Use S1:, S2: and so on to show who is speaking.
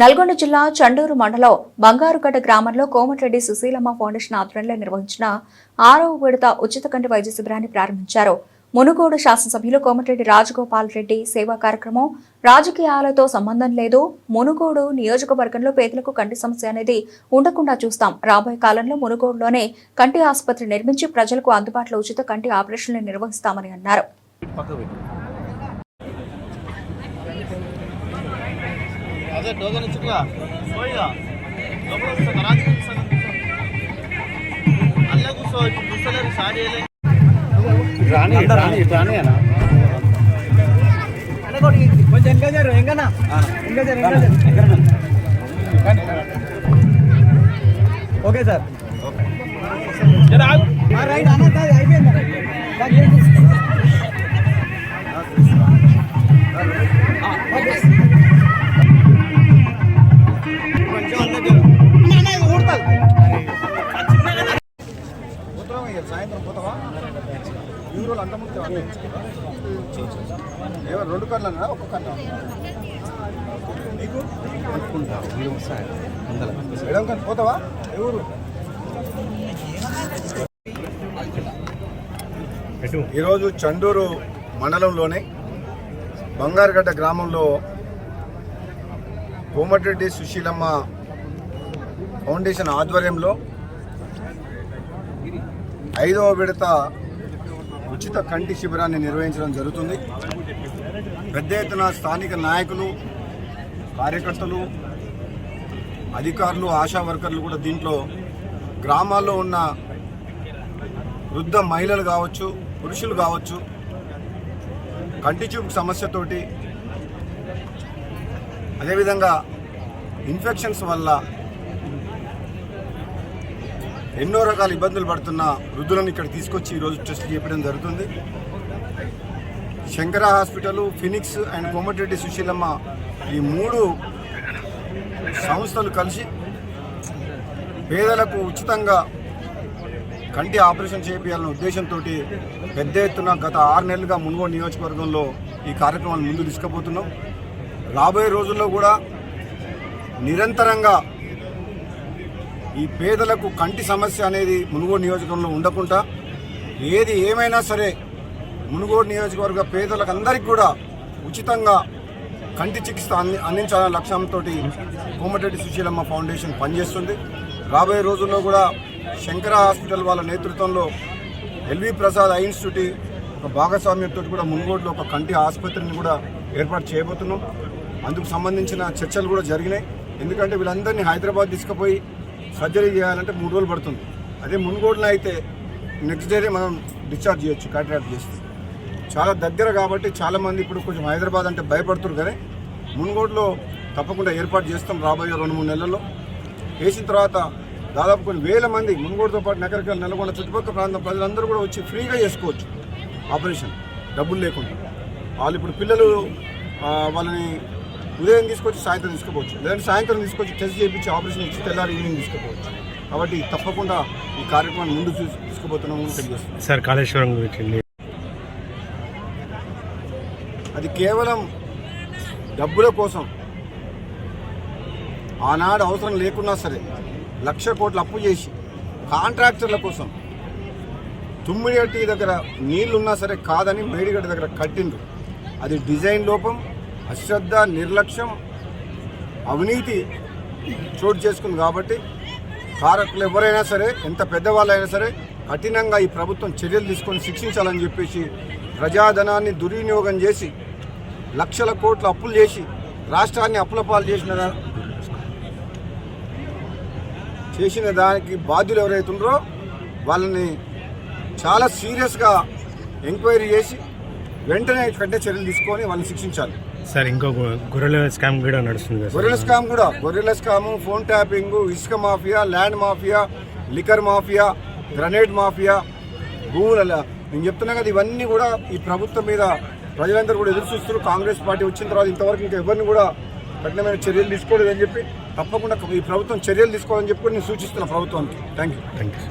S1: నల్గొండ జిల్లా చండూరు మండలం బంగారుగడ్డ గ్రామంలో కోమటిరెడ్డి సుశీలమ్మ ఫౌండేషన్ ఆధ్వర్యంలో నిర్వహించిన ఆరవ విడత ఉచిత కంటి వైద్య శిబిరాన్ని ప్రారంభించారు. మునుగోడు శాసనసభ్యులు కోమటిరెడ్డి రాజగోపాల్ రెడ్డి సేవా కార్యక్రమం రాజకీయాలతో సంబంధం లేదు. మునుగోడు నియోజకవర్గంలో పేదలకు కంటి సమస్య అనేది ఉండకుండా చూస్తాం. రాబోయే కాలంలో మునుగోడులోనే కంటి ఆసుపత్రి నిర్మించి ప్రజలకు అందుబాటులో ఉచిత కంటి ఆపరేషన్లు నిర్వహిస్తామని అన్నారు.
S2: అదే డోగన్ ఇచ్చుకుగా పోయిగా లోపల అల్లే కూర్చో ఇప్పుడు కూర్చోలేరు సాడి వేయలే
S3: రాని రాని రాని అన్న
S4: కొంచెం ఇంకా జరు ఇంకా జరు ఓకే సార్. ఆ, రైట్ అన్న కాదు అయిపోయింది.
S3: యూరోలు పోతావా ఈ అంత ముందు రెండు కళ్ళు అన్నా ఒక్క కర్ల నీకు మేడం కానీ పోతావా ఎవరు ఈరోజు చండూరు మండలంలోని బంగారుగడ్డ గ్రామంలో కోమటిరెడ్డి సుశీలమ్మ ఫౌండేషన్ ఆధ్వర్యంలో ఐదవ విడత ఉచిత కంటి శిబిరాన్ని నిర్వహించడం జరుగుతుంది. పెద్ద ఎత్తున స్థానిక నాయకులు కార్యకర్తలు అధికారులు ఆశా వర్కర్లు కూడా దీంట్లో గ్రామాల్లో ఉన్న వృద్ధ మహిళలు కావచ్చు పురుషులు కావచ్చు కంటి చూపు సమస్యతోటి అదేవిధంగా ఇన్ఫెక్షన్స్ వల్ల ఎన్నో రకాల ఇబ్బందులు పడుతున్న వృద్ధులను ఇక్కడ తీసుకొచ్చి ఈరోజు టెస్ట్ చేయడం జరుగుతుంది. Shankara hospital phoenix and Komatireddy Sushilamma ఈ మూడు సంస్థలు కలిసి పేదలకు ఉచితంగా కంటి ఆపరేషన్ చేయాలన్న ఉద్దేశంతో పెద్ద ఎత్తున గత ఆరు నెలలుగా మున్గోడు నియోజకవర్గంలో ఈ కార్యక్రమాన్ని ముందు తీసుకుపోతున్నాం. రాబోయే రోజుల్లో కూడా నిరంతరంగా ఈ పేదలకు కంటి సమస్య అనేది మునుగోడు నియోజకవర్గంలో ఉండకుండా ఏది ఏమైనా సరే మునుగోడు నియోజకవర్గ పేదలకు అందరికీ కూడా ఉచితంగా కంటి చికిత్స అంది అందించాలనే లక్ష్యంతో కోమటిరెడ్డి సుశీలమ్మ ఫౌండేషన్ పనిచేస్తుంది. రాబోయే రోజుల్లో కూడా శంకర హాస్పిటల్ వాళ్ళ నేతృత్వంలో ఎల్వి ప్రసాద్ ఐ ఇన్స్టిట్యూట్ ఒక భాగస్వామ్యంతో కూడా మునుగోడులో ఒక కంటి ఆసుపత్రిని కూడా ఏర్పాటు చేయబోతున్నాం. అందుకు సంబంధించిన చర్చలు కూడా జరిగినాయి. ఎందుకంటే వీళ్ళందరినీ హైదరాబాద్ తీసుకుపోయి సర్జరీ చేయాలంటే మూడు రోజులు పడుతుంది. అదే మునుగోడులో అయితే నెక్స్ట్ డేనే మనం డిశ్చార్జ్ చేయొచ్చు కాంట్రాక్ట్ చేస్తే. చాలా దగ్గర కాబట్టి చాలామంది ఇప్పుడు కొంచెం హైదరాబాద్ అంటే భయపడుతున్నారు కానీ మునుగోడులో తప్పకుండా ఏర్పాటు చేస్తాం రాబోయే రెండు మూడు నెలల్లో. వేసిన తర్వాత దాదాపు కొన్ని వేల మంది మునుగోడుతో పాటు నగరికల్ నెలకొండ చుట్టుపక్కల ప్రాంతం ప్రజలందరూ కూడా వచ్చి ఫ్రీగా చేసుకోవచ్చు ఆపరేషన్. డబ్బులు లేకుండా. వాళ్ళు ఇప్పుడు పిల్లలు వాళ్ళని ఉదయం తీసుకొచ్చి సాయంత్రం తీసుకోవచ్చు లేదంటే సాయంత్రం తీసుకొచ్చి టెస్ట్ చేయించి ఆపరేషన్ ఇచ్చి తెల్లారి ఈవినింగ్ తీసుకోవచ్చు కాబట్టి తప్పకుండా ఈ కార్యక్రమాన్ని ముందు తీసు- తీసుకుపోతున్నామని తెలియజేస్తున్నాం
S5: సార్ కాళేశ్వరం గురించి
S3: అది కేవలం డబ్బుల కోసం. ఆనాడు అవసరం లేకున్నా సరే లక్ష కోట్లు అప్పు చేసి కాంట్రాక్టర్ల కోసం తుమ్మిడిగట్టి దగ్గర నీళ్ళున్నా సరే కాదని మేడిగడ్డ దగ్గర కట్టిండ్రు. అది డిజైన్ లోపం అశ్రద్ధ నిర్లక్ష్యం అవినీతి చోటు చేసుకుంది కాబట్టి కారకులు ఎవరైనా సరే ఎంత పెద్దవాళ్ళైనా సరే కఠినంగా ఈ ప్రభుత్వం చర్యలు తీసుకొని శిక్షించాలని చెప్పేసి ప్రజాధనాన్ని దుర్వినియోగం చేసి లక్షల కోట్ల అప్పులు చేసి రాష్ట్రాన్ని అప్పుల పాలు చేసిన చేసిన దానికి బాధ్యులు ఎవరైతే వాళ్ళని చాలా సీరియస్గా ఎంక్వైరీ చేసి వెంటనే కంటే చర్యలు తీసుకొని వాళ్ళని శిక్షించాలి.
S5: సార్ ఇంకో గొర్రెల స్కామ్ కూడా నడుస్తుంది కదా
S3: గొర్రెల స్కామ్ కూడా. గొర్రెల స్కామ్ ఫోన్ ట్యాపింగ్ ఇసుక mafia land mafia liquor mafia grenade mafia భూముల నేను చెప్తున్నా కదా ఇవన్నీ కూడా ఈ ప్రభుత్వం మీద ప్రజలందరూ కూడా ఎదురు చూస్తున్నారు. కాంగ్రెస్ పార్టీ వచ్చిన తర్వాత ఇంతవరకు ఇంకా ఎవరిని కూడా కఠినమైన చర్యలు తీసుకోలేదని చెప్పి తప్పకుండా ఈ ప్రభుత్వం చర్యలు తీసుకోవాలని చెప్పి నేను సూచిస్తున్నా ప్రభుత్వానికి. Thank you
S5: thank you